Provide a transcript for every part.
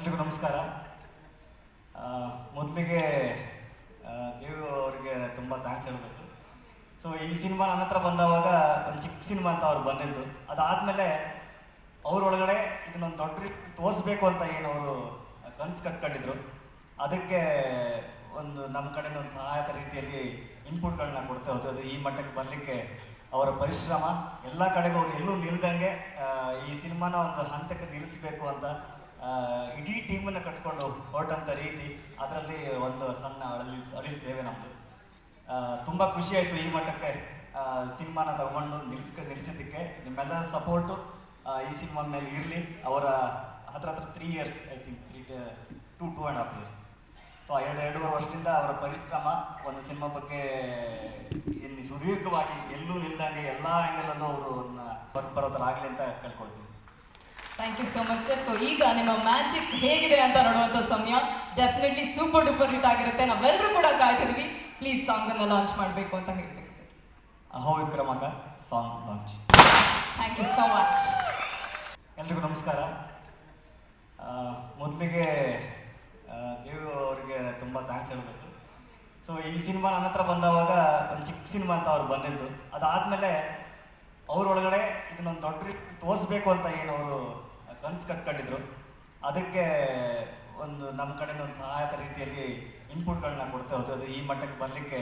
ಎಲ್ರಿಗೂ ನಮಸ್ಕಾರ. ಮೊದಲಿಗೆ ನೀವು ಅವರಿಗೆ ತುಂಬ ಥ್ಯಾಂಕ್ಸ್ ಹೇಳಬೇಕು. ಸೊ ಈ ಸಿನಿಮಾ ನನ್ನ ಹತ್ರ ಬಂದವಾಗ ಒಂದು ಚಿಕ್ಕ ಸಿನಿಮಾ ಅಂತ ಅವ್ರು ಬಂದಿದ್ದು. ಅದಾದಮೇಲೆ ಅವರೊಳಗಡೆ ಇದನ್ನೊಂದು ದೊಡ್ಡ ರೀತಿ ತೋರಿಸ್ಬೇಕು ಅಂತ ಏನು ಅವರು ಕನಸು ಕಟ್ಕೊಂಡಿದ್ರು. ಅದಕ್ಕೆ ಒಂದು ನಮ್ಮ ಕಡೆಯಿಂದ ಒಂದು ಸಹಾಯಕ ರೀತಿಯಲ್ಲಿ ಇನ್ಪುಟ್ಗಳನ್ನ ಕೊಡ್ತಾ ಹೋದ್ರು. ಅದು ಈ ಮಟ್ಟಕ್ಕೆ ಬರಲಿಕ್ಕೆ ಅವರ ಪರಿಶ್ರಮ. ಎಲ್ಲ ಕಡೆಗೂ ಅವರು ಎಲ್ಲೂ ನಿಲ್ದಂಗೆ ಈ ಸಿನಿಮಾನ ಒಂದು ಹಂತಕ್ಕೆ ನಿಲ್ಲಿಸಬೇಕು ಅಂತ ಇಡೀ ಟೀಮನ್ನು ಕಟ್ಕೊಂಡು ಹೊರಟಂಥ ರೀತಿ ಅದರಲ್ಲಿ ಒಂದು ಸಣ್ಣ ಅಳಲಿ, ಅಳಿಲ್ ಸೇವೆ ನಮ್ಮದು ತುಂಬ ಖುಷಿ ಆಯ್ತು ಈ ಮಟ್ಟಕ್ಕೆ ಸಿನಿಮಾನ ತಗೊಂಡು ನಿಲ್ಸ್ ನಿಲ್ಲಿಸಿದ್ದಕ್ಕೆ ನಿಮ್ಮೆಲ್ಲ ಸಪೋರ್ಟು ಈ ಸಿನಿಮಾ ಮೇಲೆ ಇರಲಿ. ಅವರ ಹತ್ರ ಹತ್ರ three years I think three to two and half years so ಎರಡು, ಎರಡೂವರೆ ವರ್ಷದಿಂದ ಅವರ ಪರಿಶ್ರಮ ಒಂದು ಸಿನಿಮಾ ಬಗ್ಗೆ ಇಲ್ಲಿ ಸುದೀರ್ಘವಾಗಿ ಎಲ್ಲೂ ನಿಲ್ದಂಗೆ ಎಲ್ಲ ಆ್ಯಂಗಲಲ್ಲೂ ಅವರು ಹೊರಗೆ ಬರೋ ಥರ ಆಗಲಿ ಅಂತ ಕೇಳ್ಕೊಳ್ತೀನಿ. Thank you so much sir so ಈಗ ನಿಮ್ಮ ಮ್ಯಾಜಿಕ್ ಹೇಗಿದೆ ಅಂತ ನೋಡುವಂಥ ಸಮಯ ಡೆಫಿನೆಟ್ಲಿ ಸೂಪರ್ ಡೂಪರ್ ಹಿಟ್ ಆಗಿರುತ್ತೆ. ನಾವೆಲ್ಲರೂ ಕೂಡ ಕಾಯ್ತಿದ್ವಿ. ಪ್ಲೀಸ್ ಸಾಂಗ್ ಅನ್ನ ಲಾಂಚ್ ಮಾಡಬೇಕು ಅಂತ ಹೇಳ್ಬೇಕು sir Aho Vikramaka song launch thank you so much ಎಲ್ರಿಗೂ ನಮಸ್ಕಾರ. ಮೊದಲಿಗೆ ದೇವ್ ಅವರಿಗೆ ತುಂಬ ಥ್ಯಾಂಕ್ಸ್ ಹೇಳಬೇಕು. ಸೊ ಈ ಸಿನಿಮಾ ನನ್ನ ಹತ್ರ ಬಂದವಾಗ ಒಂದು ಚಿಕ್ಕ ಸಿನಿಮಾ ಅಂತ ಅವ್ರು ಬಂದಿದ್ದು. ಅದಾದಮೇಲೆ ಅವ್ರೊಳಗಡೆ ಇದನ್ನೊಂದು ದೊಡ್ಡ ರೀತಿ ತೋರಿಸ್ಬೇಕು ಅಂತ ಏನು ಅವರು ಕನಸು ಕಟ್ಕೊಂಡಿದ್ರು. ಅದಕ್ಕೆ ಒಂದು ನಮ್ಮ ಕಡೆಯಿಂದ ಒಂದು ಸಹಾಯಕ ರೀತಿಯಲ್ಲಿ ಇನ್ಪುಟ್ಗಳನ್ನ ಕೊಡ್ತಾ ಹೋದ್ರು. ಅದು ಈ ಮಟ್ಟಕ್ಕೆ ಬರಲಿಕ್ಕೆ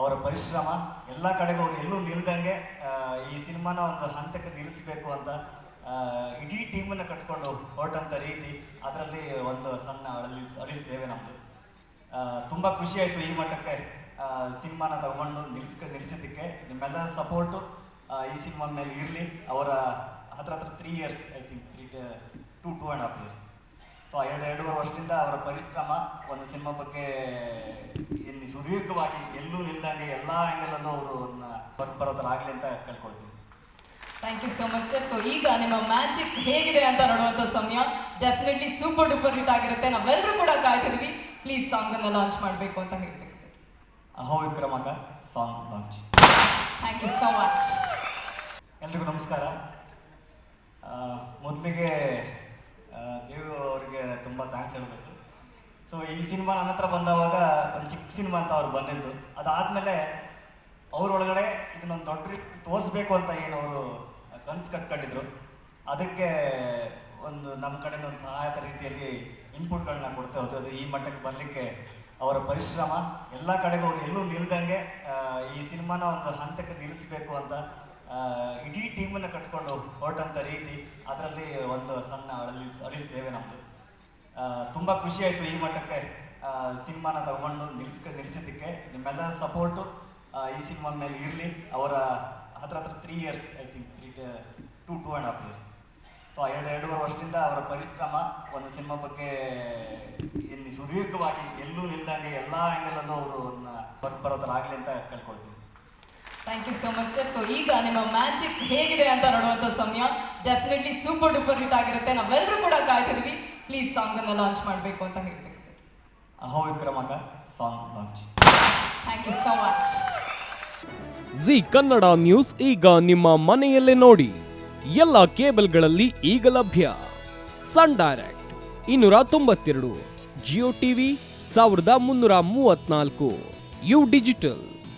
ಅವರ ಪರಿಶ್ರಮ. ಎಲ್ಲ ಕಡೆಗೂ ಅವರು ಎಲ್ಲೂ ನಿಲ್ದಂಗೆ ಈ ಸಿನಿಮಾನ ಒಂದು ಹಂತಕ್ಕೆ ನಿಲ್ಲಿಸಬೇಕು ಅಂತ ಇಡೀ ಟೀಮನ್ನು ಕಟ್ಕೊಂಡು ಹೊರಟಂಥ ರೀತಿ ಅದರಲ್ಲಿ ಒಂದು ಸಣ್ಣ ಅಳಿಲ್ ಅಳಿಲ್ ಸೇವೆ ನಮ್ಮದು ತುಂಬ ಖುಷಿ ಆಯಿತು ಈ ಮಟ್ಟಕ್ಕೆ ಸಿನಿಮಾನ ತಗೊಂಡು ನಿಲ್ಸ್ಕೊಂಡು ನಿಲ್ಲಿಸಿದ್ದಕ್ಕೆ ನಿಮ್ಮೆಲ್ಲರ ಸಪೋರ್ಟು ಈ ಸಿನಿಮಾ ಮೇಲೆ ಇರಲಿ. ಅವರ ಹತ್ರ ಹತ್ರ three years I think three to two and half years so ಎರಡು ಎರಡೂವರೆ ವರ್ಷದಿಂದ ಅವರ ಪರಿಶ್ರಮ ಒಂದು ಸಿನಿಮಾ ಬಗ್ಗೆ ಇಲ್ಲಿ ಸುದೀರ್ಘವಾಗಿ ಎಲ್ಲೂ ನಿಲ್ದಂಗೆ ಎಲ್ಲ ಆ್ಯಂಗಲಲ್ಲೂ ಅವರು ಅದನ್ನ ಬರ್ ಥರ ಆಗಲಿ ಅಂತ ಕೇಳ್ಕೊಳ್ತೀನಿ. Thank you so much sir so ಈಗ ನಿಮ್ಮ ಮ್ಯಾಜಿಕ್ ಹೇಗಿದೆ ಅಂತ ನೋಡುವಂಥ ಸಮಯ ಡೆಫಿನೆಟ್ಲಿ ಸೂಪರ್ ಡೂಪರ್ ಹಿಟ್ ಆಗಿರುತ್ತೆ. ನಾವೆಲ್ಲರೂ ಕೂಡ ಕಾಯ್ತಿದ್ವಿ. ಪ್ಲೀಸ್ ಸಾಂಗ್ ಅನ್ನ ಲಾಂಚ್ ಮಾಡಬೇಕು ಅಂತ ಹೇಳ್ಬೇಕು sir Aho Vikramaka song launch thank you so much ಎಲ್ರಿಗೂ ನಮಸ್ಕಾರ. ಮೊದಲಿಗೆ ದೇವು ಅವರಿಗೆ ತುಂಬ ಥ್ಯಾಂಕ್ಸ್ ಹೇಳಬೇಕು. ಸೊ ಈ ಸಿನಿಮಾ ನನ್ನ ಹತ್ರ ಬಂದವಾಗ ಒಂದು ಚಿಕ್ಕ ಸಿನಿಮಾ ಅಂತ ಅವ್ರು ಬಂದಿದ್ದು. ಅದಾದಮೇಲೆ ಅವರೊಳಗಡೆ ಇದನ್ನೊಂದು ದೊಡ್ಡ ರೀತಿ ತೋರಿಸ್ಬೇಕು ಅಂತ ಏನು ಅವರು ಕನಸು ಕಟ್ಕೊಂಡಿದ್ರು. ಅದಕ್ಕೆ ಒಂದು ನಮ್ಮ ಕಡೆಯಿಂದ ಒಂದು ಸಹಾಯಕ ರೀತಿಯಲ್ಲಿ ಇನ್ಪುಟ್ಗಳನ್ನ ಕೊಡ್ತಾ ಹೋದ್ರು. ಅದು ಈ ಮಟ್ಟಕ್ಕೆ ಬರಲಿಕ್ಕೆ ಅವರ ಪರಿಶ್ರಮ. ಎಲ್ಲ ಕಡೆಗೂ ಅವ್ರು ಎಲ್ಲೂ ನಿಲ್ದಂಗೆ ಈ ಸಿನಿಮಾನ ಒಂದು ಹಂತಕ್ಕೆ ನಿಲ್ಲಿಸ್ಬೇಕು ಅಂತ ಇಡೀ ಟೀಮನ್ನು ಕಟ್ಕೊಂಡು ಹೊರಟಂಥ ರೀತಿ ಅದರಲ್ಲಿ ಒಂದು ಸಣ್ಣ ಅಳಿಲ್ ಅಳಿಲ್ ಸೇವೆ ನಮ್ಮದು ತುಂಬ ಖುಷಿ ಆಯಿತು ಈ ಮಟ್ಟಕ್ಕೆ ಸಿನಿಮಾನ ತಗೊಂಡು ನಿಲ್ಸ್ಕ, ನಿಲ್ಸಿದ್ದಕ್ಕೆ. ನಿಮ್ಮೆಲ್ಲ ಸಪೋರ್ಟು ಈ ಸಿನಿಮಾ ಮೇಲೆ ಇರಲಿ. ಅವರ ಹತ್ರ ಹತ್ರ three years I think three to two and half years so ಎರಡು, ಎರಡೂವರೆ ವರ್ಷದಿಂದ ಅವರ ಪರಿಶ್ರಮ ಒಂದು ಸಿನಿಮಾ ಬಗ್ಗೆ ಇಲ್ಲಿ ಸುದೀರ್ಘವಾಗಿ ಎಲ್ಲೂ ನಿಲ್ದಂಗೆ ಎಲ್ಲ ಆ್ಯಂಗಲಲ್ಲೂ ಅವರು ಅದನ್ನ ಬರೋ ಥರ ಆಗಲಿ ಅಂತ ಕೇಳ್ಕೊಳ್ತೀನಿ. Thank you so much sir so ಈಗ ನಿಮ್ಮ ಮ್ಯಾಜಿಕ್ ಹೇಗಿದೆ ಅಂತ ನೋಡುವಂಥ ಸಮಯ ಡೆಫಿನೆಟ್ಲಿ ಸೂಪರ್ ಡೂಪರ್ ಹಿಟ್ ಆಗಿರುತ್ತೆ. ನಾವೆಲ್ಲರೂ ಕೂಡ ಕಾಯ್ತಿದ್ವಿ. ಪ್ಲೀಸ್ ಸಾಂಗ್ ಅನ್ನ ಲಾಂಚ್ ಮಾಡಬೇಕು ಅಂತ ಹೇಳ್ಬೇಕು sir Aho Vikramaka song launch thank you so much Zee Kannada news ಈಗ ನಿಮ್ಮ ಮನೆಯಲ್ಲೇ ನೋಡಿ. ಎಲ್ಲ ಕೇಬಲ್ಗಳಲ್ಲಿ ಈಗ ಲಭ್ಯ. ಸನ್ ಡೈರೆಕ್ಟ್ ಇನ್ನೂರ ತೊಂಬತ್ತೆರಡು. ಜಿಯೋ ಟಿವಿ ಸಾವಿರದ ಮುನ್ನೂರ ಮೂವತ್ನಾಲ್ಕು. U digital